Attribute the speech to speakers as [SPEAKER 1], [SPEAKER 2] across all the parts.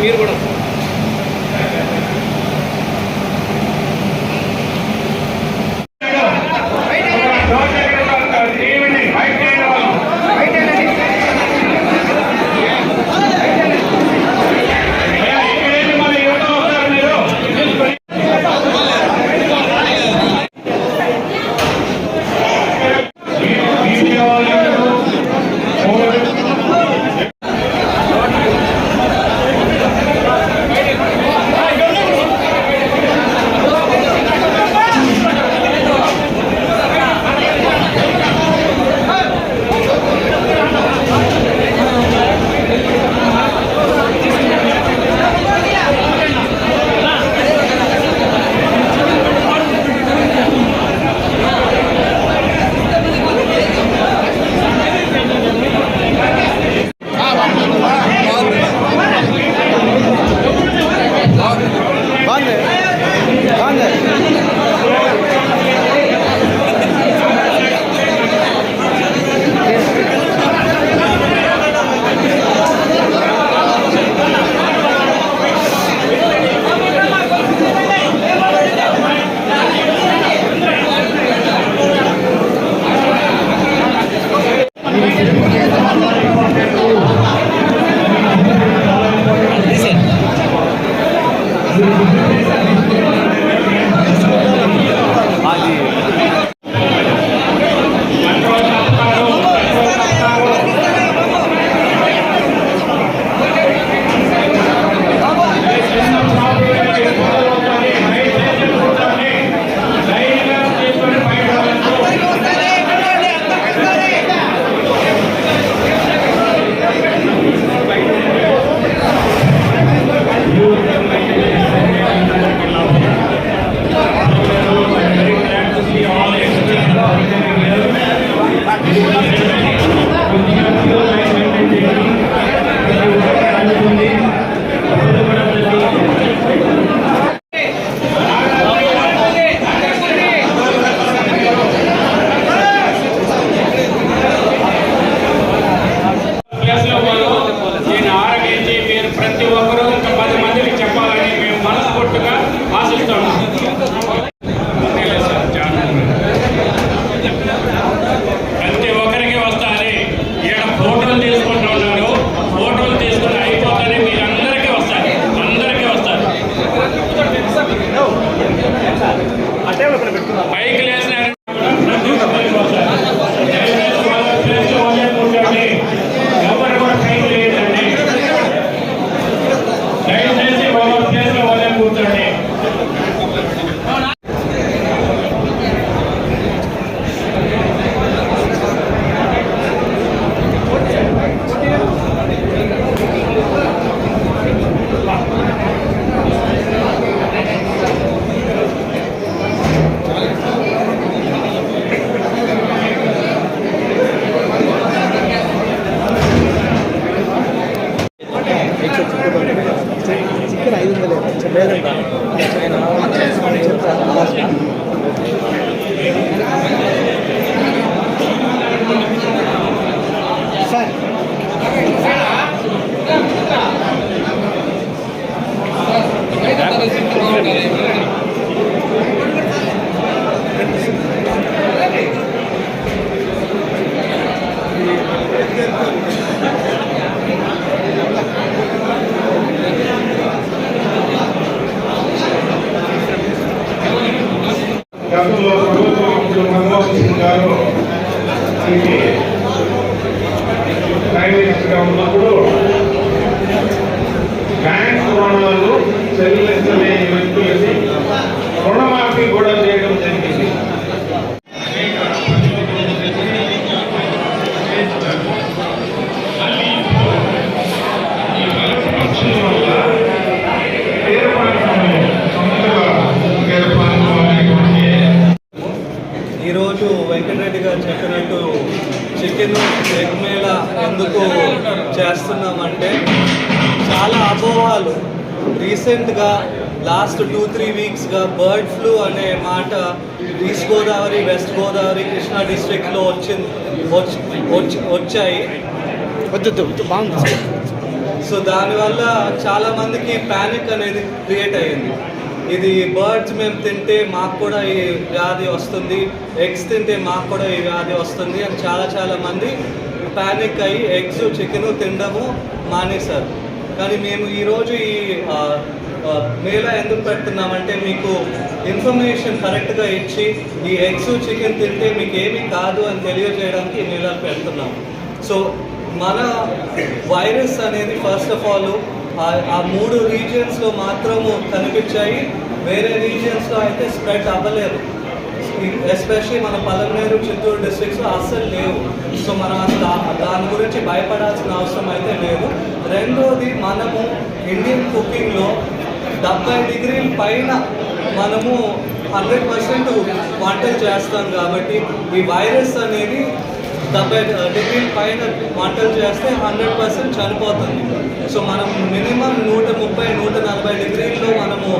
[SPEAKER 1] miércoles. గతంలో ప్రభుత్వం
[SPEAKER 2] మందమోహన్ సింగ్ గారు దీనికి రీసెంట్గా లాస్ట్ టూ త్రీ వీక్స్గా బర్డ్ ఫ్లూ అనే మాట ఈస్ట్ గోదావరి వెస్ట్ గోదావరి కృష్ణా డిస్ట్రిక్ట్లో వచ్చింది వచ్చి వచ్చి- వచ్చాయి.
[SPEAKER 3] బాగుంది.
[SPEAKER 2] సో దానివల్ల చాలా మందికి ప్యానిక్ అనేది క్రియేట్ అయ్యింది. ఇది బర్డ్స్ మేము తింటే మాకు కూడా ఈ వ్యాధి వస్తుంది ఎగ్స్ తింటే మాకు కూడా ఈ వ్యాధి వస్తుంది అని చాలా చాలా మంది ప్యానిక్ అయ్యి ఎగ్స్ చికెన్ తినడము మానేశారు. కానీ మేము ఈరోజు ఈ మేళ ఎందుకు పెడుతున్నామంటే మీకు ఇన్ఫర్మేషన్ కరెక్ట్గా ఇచ్చి ఈ ఎగ్స్ చికెన్ తింటే మీకు ఏమీ కాదు అని తెలియజేయడానికి ఈ మేళాలు పెడుతున్నాం. సో మన వైరస్ అనేది ఫస్ట్ ఆఫ్ ఆల్ ఆ మూడు రీజియన్స్లో మాత్రము కనిపించాయి. వేరే రీజియన్స్లో అయితే స్ప్రెడ్ అవ్వలేదు. ఎస్పెషల్లీ మన పలమనేరు చిత్తూరు డిస్ట్రిక్ట్స్లో అస్సలు లేవు. సో మనం అసలు దాని గురించి భయపడాల్సిన అవసరం అయితే లేదు. రెండోది మనము ఇండియన్ కుకింగ్లో డెబ్బై డిగ్రీల పైన మనము హండ్రెడ్ పర్సెంట్ వంటలు చేస్తాం కాబట్టి ఈ వైరస్ అనేది డెబ్బై డిగ్రీల పైన వంటలు చేస్తే హండ్రెడ్ పర్సెంట్ చనిపోతుంది. సో మనం మినిమం నూట ముప్పై నూట నలభై డిగ్రీల్లో మనము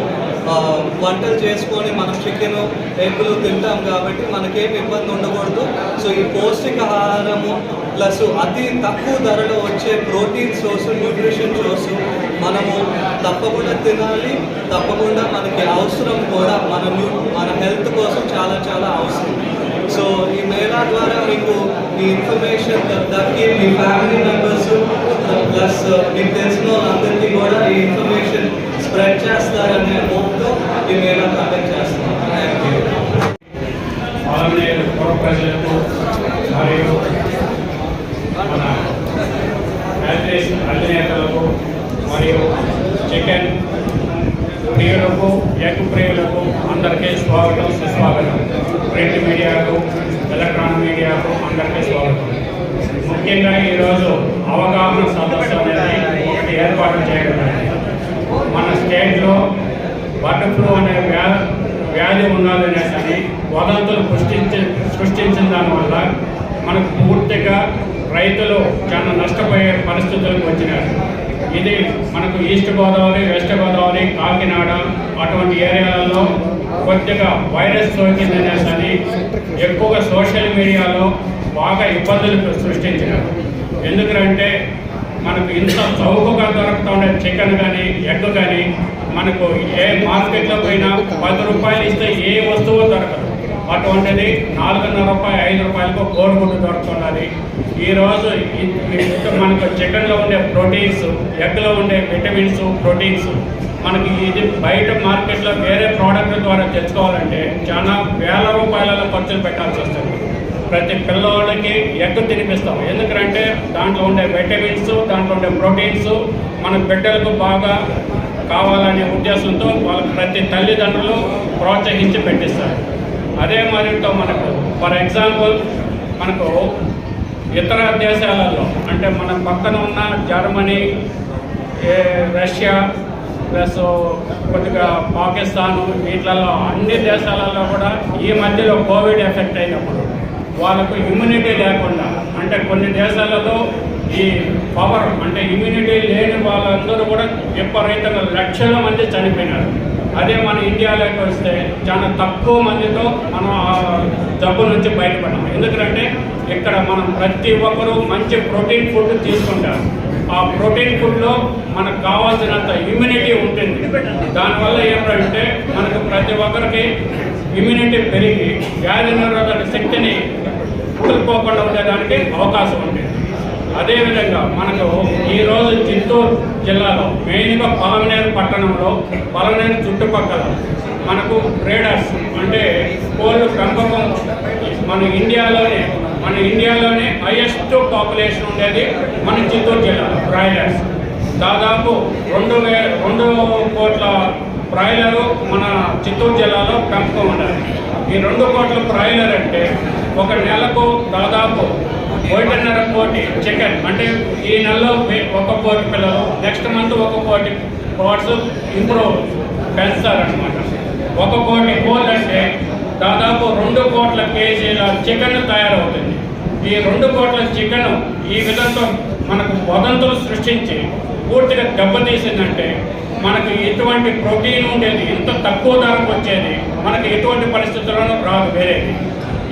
[SPEAKER 2] వంటలు చేసుకొని మనం చికెన్ ఎగ్గులు తింటాం కాబట్టి మనకేం ఇబ్బంది ఉండకూడదు. సో ఈ పౌష్టికాహారము ప్లస్ అతి తక్కువ ధరలో వచ్చే ప్రోటీన్ సోర్స్ న్యూట్రిషన్ సోర్స్ మనము తప్పకుండా తినాలి. తప్పకుండా మనకి అవసరం కూడా మన మన హెల్త్ కోసం చాలా చాలా అవసరం. సో ఈ మేళా ద్వారా మీకు ఈ ఇన్ఫర్మేషన్ దక్కి మీ ఫ్యామిలీ మెంబర్స్ ప్లస్ మీకు తెలిసిన వాళ్ళందరికీ కూడా ఈ ఇన్ఫర్మేషన్ స్ప్రెడ్ చేస్తారని
[SPEAKER 1] అవగాహన సదస్సు అనేది ఒకటి ఏర్పాటు చేయడం మన స్టేట్లో బర్డ్ ఫ్లూ అనే వ్యా వ్యాధి ఉన్నదనేసి అని వదంతులు సృష్టించి సృష్టించిన దానివల్ల మనకు పూర్తిగా రైతులు చాలా నష్టపోయే పరిస్థితులకు వచ్చినారు. ఇది మనకు ఈస్ట్ గోదావరి వెస్ట్ గోదావరి కాకినాడ అటువంటి ఏరియాలలో కొద్దిగా వైరస్ సోకిందనేసి అని ఎక్కువగా సోషల్ మీడియాలో బాగా ఇబ్బందులు సృష్టించినారు. ఎందుకంటే మనకు ఇంత చౌకగా దొరుకుతూ ఉండే చికెన్ కానీ ఎగ్ కానీ మనకు ఏ మార్కెట్లో పోయినా పది రూపాయలు ఇస్తే ఏ వస్తువు దొరకదు. అటువంటిది నాలుగున్నర రూపాయలు ఐదు రూపాయలకు కోడిగుడ్డు దొరుకుతున్నది ఈరోజు మనకు చికెన్లో ఉండే ప్రోటీన్స్ ఎగ్లో ఉండే విటమిన్స్ ప్రోటీన్స్ మనకి ఇది బయట మార్కెట్లో వేరే ప్రోడక్ట్ ద్వారా తెచ్చుకోవాలంటే చాలా వేల రూపాయలలో ఖర్చులు పెట్టాల్సి వస్తుంది. ప్రతి పిల్లవాడికి ఎగ్ తినిపిస్తాం. ఎందుకంటే దాంట్లో ఉండే విటమిన్స్ దాంట్లో ఉండే ప్రోటీన్స్ మన బిడ్డలకు బాగా కావాలనే ఉద్దేశంతో వాళ్ళకి ప్రతి తల్లిదండ్రులు ప్రోత్సహించి పెట్టిస్తారు. అదే మరితో మనకు ఫర్ ఎగ్జాంపుల్ మనకు ఇతర దేశాలలో అంటే మన పక్కన ఉన్న జర్మనీ రష్యా ప్లస్ కొద్దిగా పాకిస్తాను వీటిలలో అన్ని దేశాలలో కూడా ఈ మధ్యలో కోవిడ్ ఎఫెక్ట్ అయినప్పుడు వాళ్ళకు ఇమ్యూనిటీ లేకుండా అంటే కొన్ని దేశాలలో ఈ పవర్ అంటే ఇమ్యూనిటీ లేని వాళ్ళందరూ కూడా విపరీతంగా లక్షల మంది చనిపోయినారు. అదే మన ఇండియాలోకి వస్తే చాలా తక్కువ మందితో మనం ఆ జబ్బు నుంచి బయటపడ్డాం. ఎందుకంటే ఇక్కడ మనం ప్రతి ఒక్కరూ మంచి ప్రోటీన్ ఫుడ్ తీసుకుంటారు. ఆ ప్రోటీన్ ఫుడ్లో మనకు కావాల్సినంత ఇమ్యూనిటీ ఉంటుంది. దానివల్ల ఏమిటంటే మనకు ప్రతి ఒక్కరికి ఇమ్యూనిటీ పెరిగి వ్యాధి నిరోధక శక్తిని కోల్పోకుండా ఉండేదానికి అవకాశం ఉంటుంది అదేవిధంగా మనకు ఈరోజు చిత్తూరు జిల్లాలో మెయిన్గా పాలనేరు పట్టణంలో పలమనేరు చుట్టుపక్కల మనకు ట్రేడర్స్ అంటే కోళ్ళు పెంపకం మన ఇండియాలోనే మన ఇండియాలోనే హైయెస్ట్ పాపులేషన్ ఉండేది మన చిత్తూరు జిల్లా బ్రాయిలర్స్ దాదాపు రెండు వే రెండు కోట్ల బ్రాయిలరు మన చిత్తూరు జిల్లాలో పెంపకం ఉండాలి ఈ రెండు కోట్ల బ్రాయిలర్ అంటే ఒక నెలకు దాదాపు ఒకటిన్నర కోటి చికెన్. అంటే ఈ నెలలో ఒక కోటి పిల్లలు నెక్స్ట్ మంత్ ఒక కోటి కోట్స్ ఇంప్రూవ్ పెంచుతారనమాట ఒక కోటి కోళ్ళు అంటే దాదాపు రెండు కోట్ల కేజీల చికెన్ తయారవుతుంది. ఈ రెండు కోట్ల చికెన్ ఈ విధంగా మనకు వదంతులు సృష్టించి పూర్తిగా దెబ్బతీసిందంటే మనకి ఎటువంటి ప్రోటీన్ ఉండేది ఎంత తక్కువ ధరకు వచ్చేది మనకి ఎటువంటి పరిస్థితుల్లోనూ రాదు వేరేది.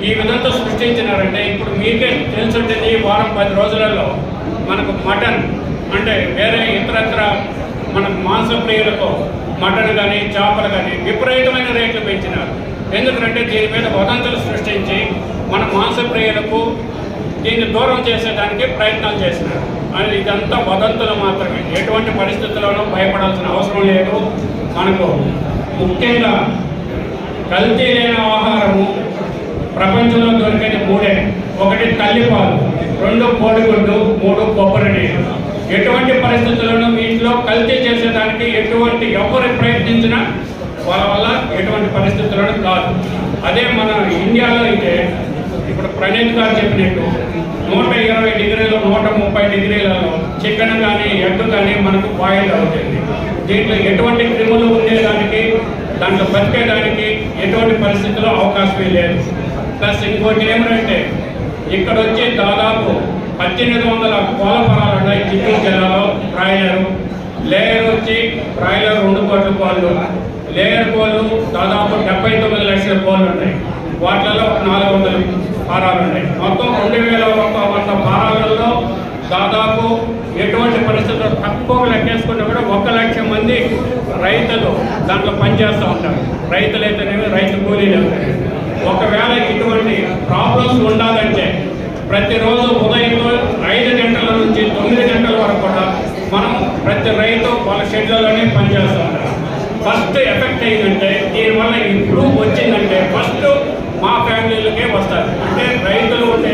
[SPEAKER 1] ఈ విధంగా సృష్టించినారంటే ఇప్పుడు మీకే తెలుసుంటుంది ఈ వారం పది రోజులలో మనకు మటన్ అంటే వేరే ఇతరత్ర మన మాంసప్రియులకు మటన్ కానీ చేపలు కానీ విపరీతమైన రేట్లు పెంచినారు. ఎందుకంటే దీని మీద వదంతులు సృష్టించి మన మాంసప్రియులకు దీన్ని దూరం చేసేదానికి ప్రయత్నాలు చేసినారు. అని ఇదంతా వదంతులు మాత్రమే. ఎటువంటి పరిస్థితుల్లోనూ భయపడాల్సిన అవసరం లేదు. మనకు ముఖ్యంగా కల్తీ లేని ఆహారము ప్రపంచంలో దొరికేది మూడే. ఒకటి తల్లిపాలు రెండు కోడిగుడ్డు మూడు కొబ్బరి నీళ్ళు ఎటువంటి పరిస్థితులను వీటిలో కల్తీ చేసేదానికి ఎటువంటి ఎవరు ప్రయత్నించినా వాళ్ళ వల్ల ఎటువంటి పరిస్థితులను కాదు. అదే మన ఇండియాలో అయితే ఇప్పుడు ప్రణీత్ గారు చెప్పినట్టు నూట ఇరవై డిగ్రీలు నూట ముప్పై డిగ్రీలలో చికెన్ కానీ ఎగ్ కానీ మనకు బాయిల్ అవుతుంది. దీంట్లో ఎటువంటి క్రిములు ఉండేదానికి దాంట్లో బతికేదానికి ఎటువంటి పరిస్థితుల్లో అవకాశమే లేదు. ప్లస్ ఇంకోటి ఏమిటంటే ఇక్కడ వచ్చి దాదాపు పద్దెనిమిది వందల కోళ్ళ పొలాలు ఉన్నాయి చిత్తూరు జిల్లాలో బ్రాయిలరు లేయర్ వచ్చి బ్రాయిలర్ రెండు కోట్ల కోళ్ళు. లేయర్ కోళ్ళు దాదాపు డెబ్బై తొమ్మిది లక్షల కోళ్ళు ఉన్నాయి. వాటిలలో నాలుగు వందల పారాలు ఉన్నాయి. మొత్తం రెండు వేల ఒక వంద పారాలలో దాదాపు ఎటువంటి పరిస్థితుల్లో తక్కువ లెక్కేసుకుంటే కూడా ఒక లక్ష మంది రైతులు దాంట్లో పనిచేస్తూ ఉంటారు. రైతులైతేనేమి రైతు కూలీలు ఒకవేళ ఇటువంటి ప్రాబ్లమ్స్ ఉండాలంటే ప్రతిరోజు ఉదయం ఐదు గంటల నుంచి తొమ్మిది గంటల వరకు కూడా మనం ప్రతి రైతు వాళ్ళ షెడ్యూల్లోనే పనిచేస్తూ ఫస్ట్ ఎఫెక్ట్ అయిందంటే దీనివల్ల ఇంప్రూవ్ వచ్చిందంటే ఫస్ట్ మా ఫ్యామిలీలకే వస్తారు అంటే రైతులు ఉండే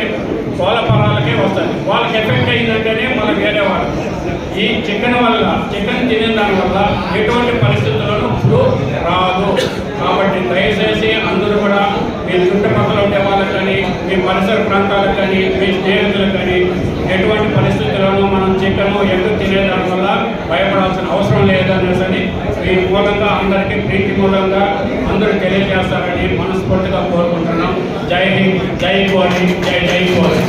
[SPEAKER 1] కోళ్ళ పొలాలకే వస్తారు వాళ్ళకి ఎఫెక్ట్ అయిందంటేనే మన వేరే వాళ్ళు. ఈ చికెన్ వల్ల చికెన్ తినే దాని వల్ల ఎటువంటి పరిస్థితుల్లోనూ ఇప్పుడు రాదు. కాబట్టి దయచేసి అందరూ కూడా మీ చుట్టుపక్కల ఉండే వాళ్ళకి కానీ మీ పరిసర ప్రాంతాలకు కానీ మీ స్నేహితులకు కానీ ఎటువంటి పరిస్థితుల్లోనూ మనం చికెన్ ఎగ్గు తినేదాని వల్ల భయపడాల్సిన అవసరం లేదనేసి మీ మూలంగా అందరికీ ప్రీతి మూలంగా అందరూ తెలియజేస్తారని మనస్ఫూర్తిగా కోరుకుంటున్నాం. జై హింద్ జై కోరి జై జై కోరి